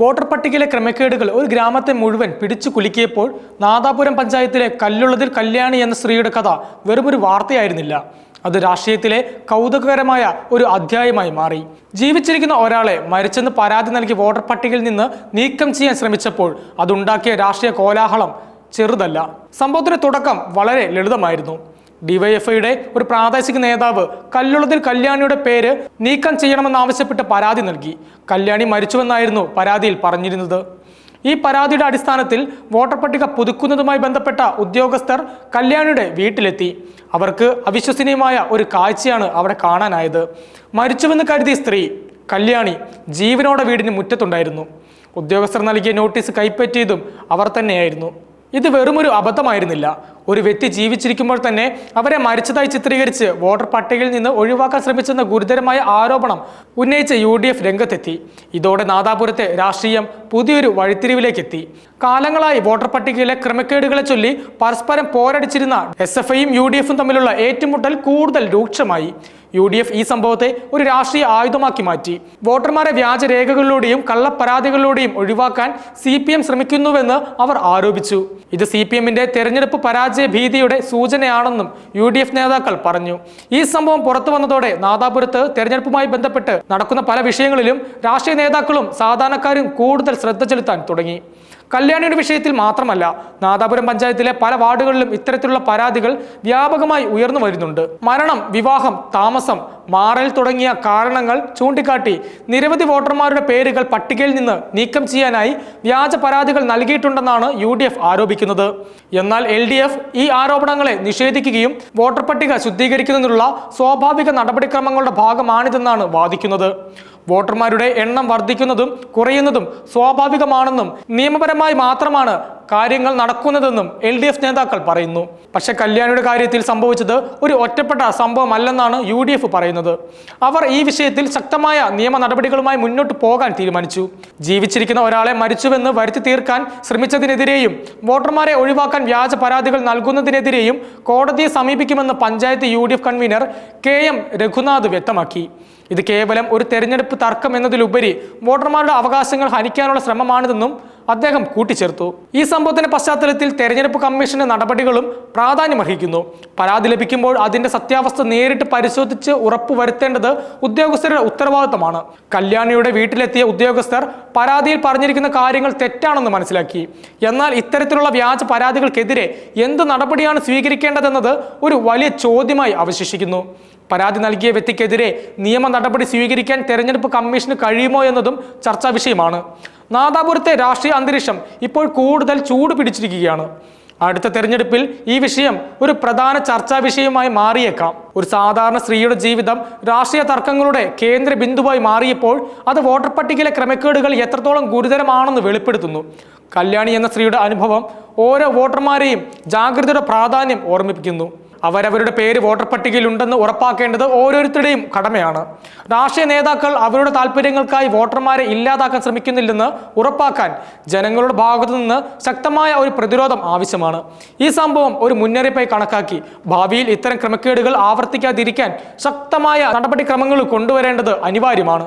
Voter പട്ടികയിലെ ക്രമക്കേടുകൾ ഒരു ഗ്രാമത്തെ മുഴുവൻ പിടിച്ചു കുലുക്കിയപ്പോൾ നാദാപുരം പഞ്ചായത്തിലെ കല്ലുള്ളതിൽ കല്യാണി എന്ന സ്ത്രീയുടെ കഥ വെറുമൊരു വാർത്തയായിരുന്നില്ല. അത് രാഷ്ട്രീയത്തിലെ കൗതുകകരമായ ഒരു അധ്യായമായി മാറി. ജീവിച്ചിരിക്കുന്ന ഒരാളെ മരിച്ചെന്ന് പരാതി നൽകി വോട്ടർ പട്ടികയിൽ നിന്ന് നീക്കം ചെയ്യാൻ ശ്രമിച്ചപ്പോൾ അതുണ്ടാക്കിയ രാഷ്ട്രീയ കോലാഹലം ചെറുതല്ല. സംഭവത്തിന്റെ തുടക്കം വളരെ ലളിതമായിരുന്നു. ഡിവൈഎഫ്ഐയുടെ ഒരു പ്രാദേശിക നേതാവ് കല്ലുള്ളതിൽ കല്യാണിയുടെ പേര് നീക്കം ചെയ്യണമെന്നാവശ്യപ്പെട്ട് പരാതി നൽകി. കല്യാണി മരിച്ചുവെന്നായിരുന്നു പരാതിയിൽ പറഞ്ഞിരുന്നത്. ഈ പരാതിയുടെ അടിസ്ഥാനത്തിൽ വോട്ടർ പട്ടിക പുതുക്കുന്നതുമായി ബന്ധപ്പെട്ട ഉദ്യോഗസ്ഥർ കല്യാണിയുടെ വീട്ടിലെത്തി. അവർക്ക് അവിശ്വസനീയമായ ഒരു കാഴ്ചയാണ് അവിടെ കാണാനായത്. മരിച്ചുവെന്ന് കരുതിയ സ്ത്രീ കല്യാണി ജീവനോടെ വീടിന് മുറ്റത്തുണ്ടായിരുന്നു. ഉദ്യോഗസ്ഥർ നൽകിയ നോട്ടീസ് കൈപ്പറ്റിയതും അവർ തന്നെയായിരുന്നു. ഇത് വെറുമൊരു അബദ്ധമായിരുന്നില്ല. ഒരു വ്യക്തി ജീവിച്ചിരിക്കുമ്പോൾ തന്നെ അവരെ മരിച്ചതായി ചിത്രീകരിച്ച് വോട്ടർ പട്ടികയിൽ നിന്ന് ഒഴിവാക്കാൻ ശ്രമിച്ചെന്ന ഗുരുതരമായ ആരോപണം ഉന്നയിച്ച യു ഡി എഫ് രംഗത്തെത്തി. ഇതോടെ നാദാപുരത്തെ രാഷ്ട്രീയം പുതിയൊരു വഴിത്തിരിവിലേക്കെത്തി. കാലങ്ങളായി വോട്ടർ പട്ടികയിലെ ക്രമക്കേടുകളെ ചൊല്ലി പരസ്പരം പോരടിച്ചിരുന്ന എസ് എഫ് ഐയും യു ഡി എഫും തമ്മിലുള്ള ഏറ്റുമുട്ടൽ കൂടുതൽ രൂക്ഷമായി. യു ഡി എഫ് ഈ സംഭവത്തെ ഒരു രാഷ്ട്രീയ ആയുധമാക്കി മാറ്റി. വോട്ടർമാരെ വ്യാജരേഖകളിലൂടെയും കള്ളപ്പരാതികളിലൂടെയും ഒഴിവാക്കാൻ സി പി എം ശ്രമിക്കുന്നുവെന്ന് അവർ ആരോപിച്ചു. ഇത് സി പി എമ്മിന്റെ തെരഞ്ഞെടുപ്പ് പരാജയ ഭീതിയുടെ സൂചനയാണെന്നും യു ഡി എഫ് നേതാക്കൾ പറഞ്ഞു. ഈ സംഭവം പുറത്തു വന്നതോടെ നാദാപുരത്ത് തെരഞ്ഞെടുപ്പുമായി ബന്ധപ്പെട്ട് നടക്കുന്ന പല വിഷയങ്ങളിലും രാഷ്ട്രീയ നേതാക്കളും സാധാരണക്കാരും കൂടുതൽ ശ്രദ്ധ ചെലുത്താൻ തുടങ്ങി. കല്യാണിയുടെ വിഷയത്തിൽ മാത്രമല്ല നാദാപുരം പഞ്ചായത്തിലെ പല വാർഡുകളിലും ഇത്തരത്തിലുള്ള പരാതികൾ വ്യാപകമായി ഉയർന്നു വരുന്നുണ്ട്. മരണം വിവാഹം താമസം മാറൽ തുടങ്ങിയ കാരണങ്ങൾ ചൂണ്ടിക്കാട്ടി നിരവധി വോട്ടർമാരുടെ പേരുകൾ പട്ടികയിൽ നിന്ന് നീക്കം ചെയ്യാനായി വ്യാജ പരാതികൾ നൽകിയിട്ടുണ്ടെന്നാണ് യു ആരോപിക്കുന്നത്. എന്നാൽ എൽ ഈ ആരോപണങ്ങളെ നിഷേധിക്കുകയും വോട്ടർ പട്ടിക ശുദ്ധീകരിക്കുന്നതിനുള്ള സ്വാഭാവിക നടപടിക്രമങ്ങളുടെ ഭാഗമാണിതെന്നാണ് വാദിക്കുന്നത്. വോട്ടർമാരുടെ എണ്ണം വർദ്ധിക്കുന്നതും കുറയുന്നതും സ്വാഭാവികമാണെന്നും നിയമപരമായി മാത്രമാണ് കാര്യങ്ങൾ നടക്കുന്നതെന്നും എൽ ഡി എഫ് നേതാക്കൾ പറയുന്നു. പക്ഷേ കല്യാണിയുടെ കാര്യത്തിൽ സംഭവിച്ചത് ഒരു ഒറ്റപ്പെട്ട സംഭവമല്ലെന്നാണ് യു ഡി എഫ് പറയുന്നത്. അവർ ഈ വിഷയത്തിൽ ശക്തമായ നിയമ നടപടികളുമായി മുന്നോട്ട് പോകാൻ തീരുമാനിച്ചു. ജീവിച്ചിരിക്കുന്ന ഒരാളെ മരിച്ചുവെന്ന് വരുത്തി തീർക്കാൻ ശ്രമിച്ചതിനെതിരെയും വോട്ടർമാരെ ഒഴിവാക്കാൻ വ്യാജ പരാതികൾ നൽകുന്നതിനെതിരെയും കോടതിയെ സമീപിക്കുമെന്ന് panchayat U convener K M Raghunath വ്യക്തമാക്കി. ഇത് കേവലം ഒരു തെരഞ്ഞെടുപ്പ് തർക്കം എന്നതിലുപരി വോട്ടർമാരുടെ അവകാശങ്ങൾ ഹനിക്കാനുള്ള ശ്രമമാണിതെന്നും അദ്ദേഹം കൂട്ടിച്ചേർത്തു. ഈ സംഭവത്തിന്റെ പശ്ചാത്തലത്തിൽ തെരഞ്ഞെടുപ്പ് കമ്മീഷന്റെ നടപടികളും പ്രാധാന്യമർഹിക്കുന്നു പരാതി ലഭിക്കുമ്പോൾ അതിന്റെ സത്യാവസ്ഥ നേരിട്ട് പരിശോധിച്ച് ഉറപ്പുവരുത്തേണ്ടത് ഉദ്യോഗസ്ഥരുടെ ഉത്തരവാദിത്തമാണ്. കല്യാണിയുടെ വീട്ടിലെത്തിയ ഉദ്യോഗസ്ഥർ പരാതിയിൽ പറഞ്ഞിരിക്കുന്ന കാര്യങ്ങൾ തെറ്റാണെന്ന് മനസ്സിലാക്കി. എന്നാൽ ഇത്തരത്തിലുള്ള വ്യാജ പരാതികൾക്കെതിരെ എന്ത് നടപടിയാണ് സ്വീകരിക്കേണ്ടതെന്നത് ഒരു വലിയ ചോദ്യമായി അവശേഷിക്കുന്നു. പരാതി നൽകിയ വ്യക്തിക്കെതിരെ നിയമ നടപടി സ്വീകരിക്കാൻ തെരഞ്ഞെടുപ്പ് കമ്മീഷന് കഴിയുമോ എന്നതും ചർച്ചാ വിഷയമാണ്. നാദാപുരത്തെ രാഷ്ട്രീയ അന്തരീക്ഷം ഇപ്പോൾ കൂടുതൽ ചൂട് പിടിച്ചിരിക്കുകയാണ്. അടുത്ത തെരഞ്ഞെടുപ്പിൽ ഈ വിഷയം ഒരു പ്രധാന ചർച്ചാ വിഷയമായി മാറിയേക്കാം. ഒരു സാധാരണ സ്ത്രീയുടെ ജീവിതം രാഷ്ട്രീയ തർക്കങ്ങളുടെ കേന്ദ്ര ബിന്ദുവായി മാറിയപ്പോൾ അത് വോട്ടർ പട്ടികയിലെ ക്രമക്കേടുകൾ എത്രത്തോളം ഗുരുതരമാണെന്ന് വെളിപ്പെടുത്തുന്നു. കല്യാണി എന്ന സ്ത്രീയുടെ അനുഭവം ഓരോ വോട്ടർമാരെയും ജാഗ്രതയുടെ പ്രാധാന്യം ഓർമ്മിപ്പിക്കുന്നു. അവരവരുടെ പേര് വോട്ടർ പട്ടികയിൽ ഉണ്ടെന്ന് ഉറപ്പാക്കേണ്ടത് ഓരോരുത്തരുടെയും കടമയാണ്. രാഷ്ട്രീയ നേതാക്കൾ അവരുടെ താല്പര്യങ്ങൾക്കായി വോട്ടർമാരെ ഇല്ലാതാക്കാൻ ശ്രമിക്കുന്നില്ലെന്ന് ഉറപ്പാക്കാൻ ജനങ്ങളുടെ ഭാഗത്തു നിന്ന് ശക്തമായ ഒരു പ്രതിരോധം ആവശ്യമാണ്. ഈ സംഭവം ഒരു മുന്നറിയിപ്പായി കണക്കാക്കി ഭാവിയിൽ ഇത്തരം ക്രമക്കേടുകൾ ആവർത്തിക്കാതിരിക്കാൻ ശക്തമായ നടപടിക്രമങ്ങൾ കൊണ്ടുവരേണ്ടത് അനിവാര്യമാണ്.